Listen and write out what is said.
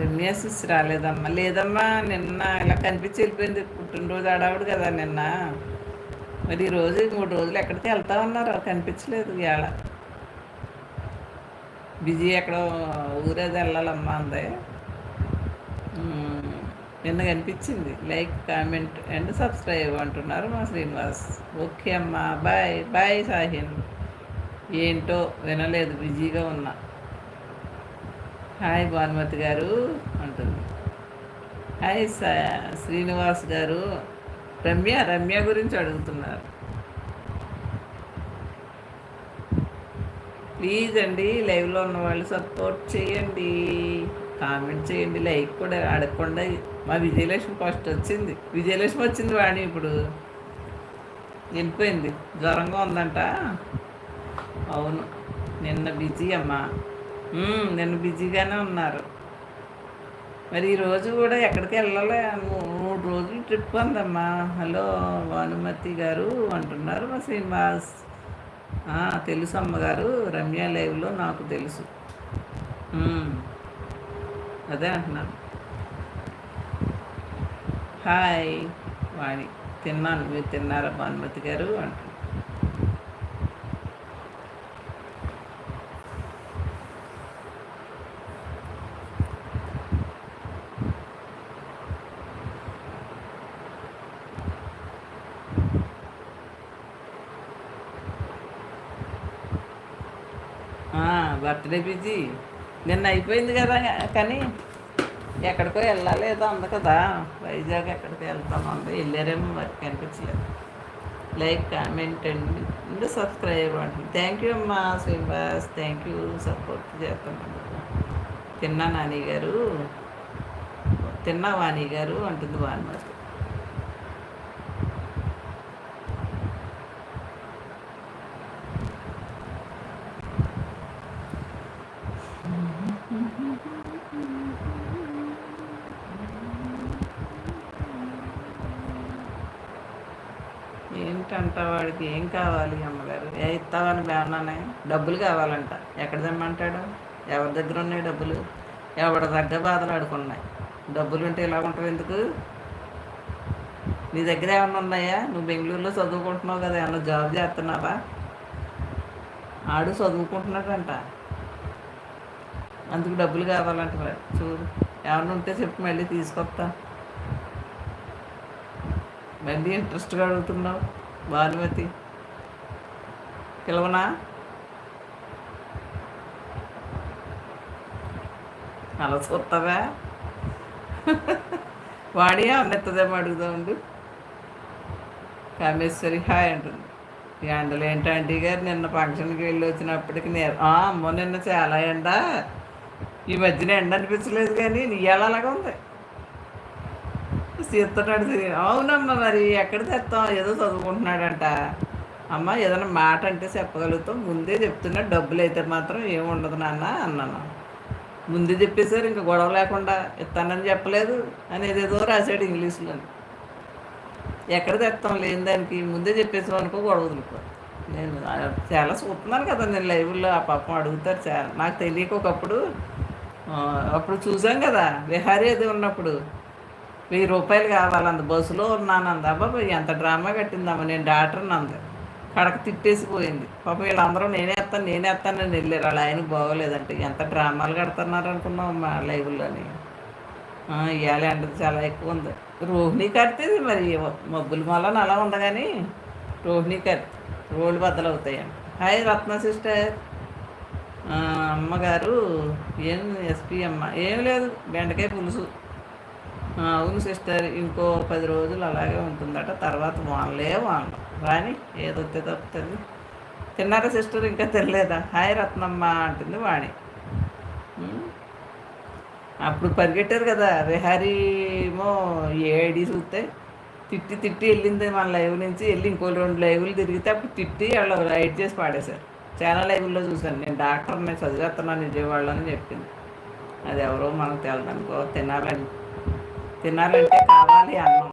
రమ్యాసిస్ రాలేదమ్మా. లేదమ్మా నిన్న ఇలా కనిపించి వెళ్ళిపోయింది. పుట్టినరోజు ఆడావిడు కదా నిన్న. మరి ఈరోజు మూడు రోజులు ఎక్కడికి వెళ్తా ఉన్నారు? కనిపించలేదు ఇవాళ. బిజీ ఎక్కడో ఊరేది వెళ్ళాలమ్మా అంది. నిన్న కనిపించింది. లైక్ కామెంట్ అండ్ సబ్స్క్రైబ్ అంటున్నారు మా శ్రీనివాస్. ఓకే అమ్మా బాయ్ బాయ్ సాహిన్. ఏంటో వినలేదు బిజీగా ఉన్నా. హాయ్ భానుమతి గారు అంటుంది. హాయ్ శ్రీనివాస్ గారు. రమ్య రమ్య గురించి అడుగుతున్నారు. ప్లీజ్ అండి లైవ్లో ఉన్న వాళ్ళు సపోర్ట్ చేయండి. కామెంట్ చేయండి లైక్ కూడా అడగకుండా. మా విజయలక్ష్మి ఫస్ట్ వచ్చింది. విజయలక్ష్మి వచ్చింది వాణి ఇప్పుడు. వెళ్ళిపోయింది. జ్వరంగా ఉందంట. అవును. నిన్న బిజీ అమ్మా. నిన్న బిజీగానే ఉన్నారు. మరి ఈరోజు కూడా ఎక్కడికి వెళ్ళలే? మూడు రోజులు ట్రిప్ అందమ్మా హలో భానుమతి గారు అంటున్నారు. మా శ్రీనివాస్ తెలుసు అమ్మగారు. రమ్య లైవ్లో నాకు తెలుసు. అదే అంటున్నాను. హాయ్ వాణి. తిన్నాను. మీరు తిన్నారా భానుమతి గారు? అంటున్నారు బర్త్డే బిజీ నిన్న అయిపోయింది కదా కానీ ఎక్కడికో వెళ్ళాలి ఏదో కదా. వైజాగ్ ఎక్కడికి వెళ్తాం అంది వెళ్ళారేమో మరి కనిపించలేదు. లైక్ కామెంట్ అండి సబ్స్క్రైబ్ అండి థ్యాంక్ యూ అమ్మా శ్రీనివాస్. థ్యాంక్ యూ సపోర్ట్ చేస్తాను తిన్నా నాని గారు. తిన్నా వాణి గారు? అంటుంది వాణి ఏంటంట వాడికి? ఏం కావాలి అమ్మగారు? ఏ ఇస్తావని బేనానే డబ్బులు కావాలంట. ఎక్కడ తెమ్మంటాడు? ఎవరి దగ్గర ఉన్నాయి డబ్బులు? ఎవరి దగ్గర బాధలు ఆడుకున్నాయి? డబ్బులు ఉంటే ఇలా ఉంటావు ఎందుకు? నీ దగ్గర ఏమన్నా ఉన్నాయా? నువ్వు బెంగళూరులో చదువుకుంటున్నావు కదా ఏమన్నా జాబ్ చేస్తున్నావా? ఆడు చదువుకుంటున్నాడంట. అందుకు డబ్బులు కావాలంట చూడు. ఏమన్నా ఉంటే చెప్పి మళ్ళీ తీసుకొస్తా. మళ్ళీ ఇంట్రెస్ట్గా అడుగుతున్నావు భానుమతి పిలవనా? అలా చూస్తావా? వాడి అన్నెత్తదేమో అడుగుదా ఉండు. కామేశ్వరి హాయ్ అంటుంది. ఎండలు ఏంటి ఆంటీ గారు? నిన్న ఫంక్షన్కి వెళ్ళి వచ్చినప్పటికి నేను అమ్మో నిన్న చాలా ఎండ. ఈ మధ్యన ఎండ అనిపించలేదు కానీ నీ అలాగా ఉంది? తీస్తున్నాడు అవునమ్మా మరి ఎక్కడ తెస్తాం? ఏదో చదువుకుంటున్నాడంట. అమ్మ ఏదైనా మాట అంటే చెప్పగలుగుతాం. ముందే చెప్తున్నా డబ్బులు అయితే మాత్రం ఏముండదు నాన్న అన్నాను. ముందే చెప్పేశారు ఇంకా గొడవ లేకుండా ఇస్తానని చెప్పలేదు అనేది ఏదో రాశాడు ఇంగ్లీష్లో. ఎక్కడ తెస్తాం లేని దానికి ముందే చెప్పేసాం అనుకో గొడవ వదులుకో నేను చాలా చూస్తున్నాను కదా నేను లైవ్లో ఆ పాపం అడుగుతారు చాలా నాకు తెలియక ఒకప్పుడు అప్పుడు చూసాం కదా విహారీ అది ఉన్నప్పుడు. వెయ్యి రూపాయలు కావాలంది బస్సులో ఉన్నానంది అబ్బా ఎంత డ్రామా కట్టిందమ్మ నేను డాక్టర్ని అంది. కడక తిట్టేసిపోయింది పాప వీళ్ళందరూ నేనే వేస్తాను నేనే ఎత్తానని వెళ్ళారు. అలా ఆయనకు బాగోలేదంటే ఎంత డ్రామాలు కడుతున్నారు అనుకున్నాం మా లైవ్లోని ఇవాళ అంటే చాలా ఎక్కువ ఉంది. రోహిణి కడితే మరి మబ్బుల మళ్ళీ అలా ఉంది కానీ రోహిణి కట్ రోడ్లు బద్దలు అవుతాయండి హాయ్ రత్న సిస్టర్. అమ్మగారు ఏం ఎస్పీ అమ్మ? ఏం లేదు. బెండకాయ పులుసు. అవును సిస్టర్ ఇంకో పది రోజులు అలాగే ఉంటుందట. తర్వాత వానలే వానలు రాని ఏదొస్తే తప్పుతుంది. తిన్నారా సిస్టర్? ఇంకా తినలేదా? హాయ్ రత్నమ్మ అంటుంది వాణి. అప్పుడు పరిగెట్టారు కదా విహారీమో ఏడి చూస్తే తిట్టి తిట్టి వెళ్ళింది మన లైవ్ నుంచి. వెళ్ళి ఇంకో రెండు లైవ్లు తిరిగితే అప్పుడు తిట్టి వాళ్ళు రైడ్ చేసి పాడేశారు. చాలా లైవ్లో చూశాను. నేను డాక్టర్ని చదివేస్తున్నాను విజయవాడలో అని చెప్పింది. అది ఎవరో మనకు తెలదనుకో తినాలని తినాలంటే కావాలి అన్నం